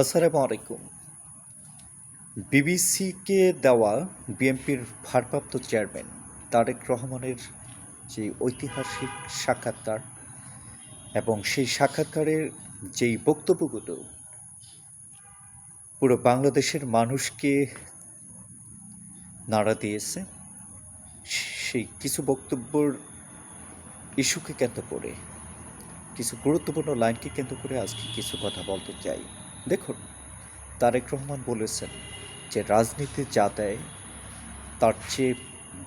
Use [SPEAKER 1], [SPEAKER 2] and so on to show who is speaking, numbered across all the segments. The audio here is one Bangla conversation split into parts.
[SPEAKER 1] আসসালামু আলাইকুম। বিবিসিকে দেওয়া বিএনপির ভারপ্রাপ্ত চেয়ারম্যান তারেক রহমানের যে ঐতিহাসিক সাক্ষাৎকার এবং সেই সাক্ষাৎকারের যেই বক্তব্যগুলো পুরো বাংলাদেশের মানুষকে নাড়া দিয়েছে, সেই কিছু বক্তব্যর ইস্যুকে কেন্দ্র করে, কিছু গুরুত্বপূর্ণ লাইনকে কেন্দ্র করে আজকে কিছু কথা বলতে চাই। দেখুন, তারেক রহমান বলেছেন যে রাজনীতি যা দেয়, তার চেয়ে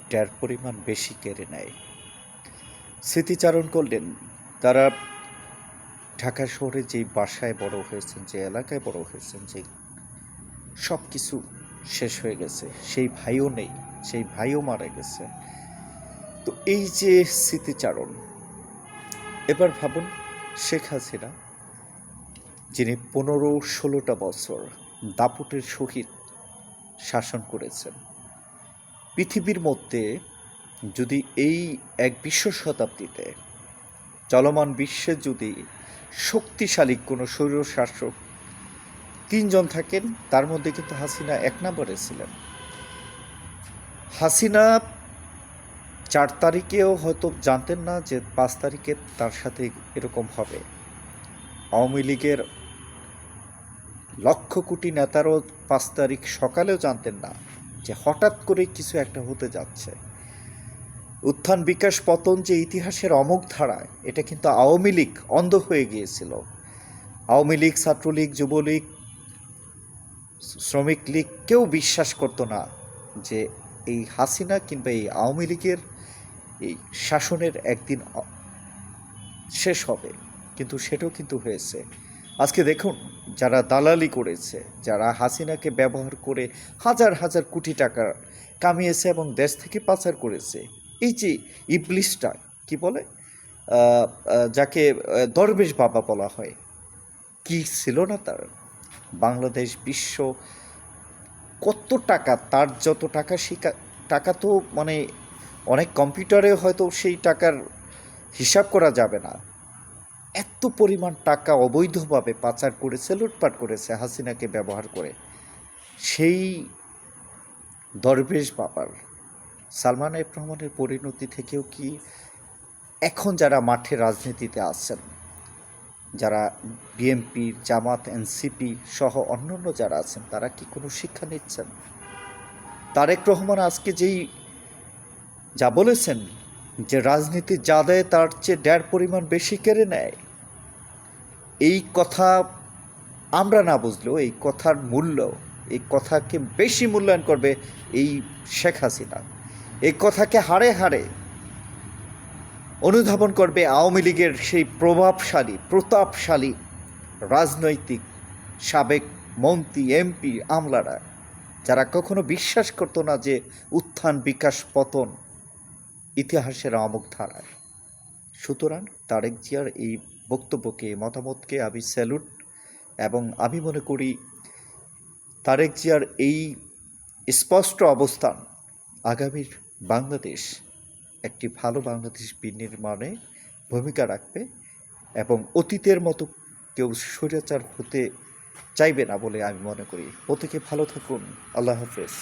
[SPEAKER 1] ডের পরিমাণ বেশি কেড়ে নেয়। স্মৃতিচারণ করলেন, তারা ঢাকা শহরে যেই বাসায় বড় হয়েছেন, যে এলাকায় বড় হয়েছেন, যে সব কিছু শেষ হয়ে গেছে, সেই ভাইও নেই, সেই ভাইও মারা গেছে। তো এই যে স্মৃতিচারণ, এবার ভাবুন শেখ হাসিনা যিনি পনেরো ষোলোটা বছর দাপুটের সহিত শাসন করেছেন। পৃথিবীর মধ্যে যদি এই এক বিশ্ব শতাব্দীতে চলমান বিশ্বে যদি শক্তিশালী কোনো স্বৈরশাসক তিনজন থাকেন, তার মধ্যে কিন্তু হাসিনা এক নম্বরে ছিলেন। হাসিনা চার তারিখেও হয়তো জানতেন না যে পাঁচ তারিখে তার সাথে এরকম হবে। আওয়ামী লীগের লক্ষ কোটি নেতারও পাঁচ তারিখ সকালেও জানতেন না যে হঠাৎ করে কিছু একটা হতে যাচ্ছে। উত্থান বিকাশ পতন যে ইতিহাসের অমুক ধারায়, এটা কিন্তু আওয়ামী লীগ অন্ধ হয়ে গিয়েছিল। আওয়ামী লীগ, ছাত্রলীগ, যুবলীগ, শ্রমিক লীগ কেউ বিশ্বাস করতো না যে এই হাসিনা কিংবা এই আওয়ামী লীগের এই শাসনের একদিন শেষ হবে। কিন্তু সেটাও কিন্তু হয়েছে। আজকে দেখুন, যারা দালালি করেছে, যারা হাসিনাকে ব্যবহার করে হাজার হাজার কোটি টাকা কামিয়েছে এবং দেশ থেকে পাচার করেছে, এই যে ইবলিশটা, কি বলে? যাকে দরবেশ বাবা বলা হয়, কি ছিল না তার? বাংলাদেশ বিশ্ব কত টাকা, তার যত টাকা, সেই টাকা তো মানে অনেক কম্পিউটারে হয়তো সেই টাকার হিসাব করা যাবে না। এত পরিমাণ টাকা অবৈধভাবে পাচার করেছে, লুটপাট করেছে হাসিনাকে ব্যবহার করে। সেই দরবেশ বাবার, সালমান এফ রহমানের পরিণতি থেকেও কি এখন যারা মাঠে রাজনীতিতে আছেন, যারা বিএনপি, জামাত, এনসিপি সহ অন্যান্য যারা আছেন, তারা কি কোনো শিক্ষা নিচ্ছেন? তারেক রহমান আজকে যেই যা বলেছেন যে রাজনীতি যা দেয় তার চেয়ে ডের পরিমাণ বেশি কেড়ে নেয় এই কথা আমরা না বুঝলেও, এই কথার মূল্য, এই কথাকে বেশি মূল্যায়ন করবে এই শেখ হাসিনা। এই কথাকে হাড়ে হাড়ে অনুধাবন করবে আওয়ামী লীগের সেই প্রভাবশালী, প্রতাপশালী রাজনৈতিক সাবেক মন্ত্রী, এমপি, আমলারা, যারা কখনো বিশ্বাস করতো না যে উত্থান, বিকাশ, পতন ইতিহাসের অমুক ধারায়। সুতরাং তারেক জিয়ার এই বক্তব্যকে, মতামতকে আমি স্যালুট এবং আমি মনে করি তারেক জিয়ার এই স্পষ্ট অবস্থান আগামীর বাংলাদেশ, একটি ভালো বাংলাদেশ বিনির্মাণে ভূমিকা রাখবে এবং অতীতের মতো কেউ স্বৈরাচার হতে চাইবে না বলে আমি মনে করি। প্রত্যেকে ভালো থাকুন। আল্লাহ হাফেজ।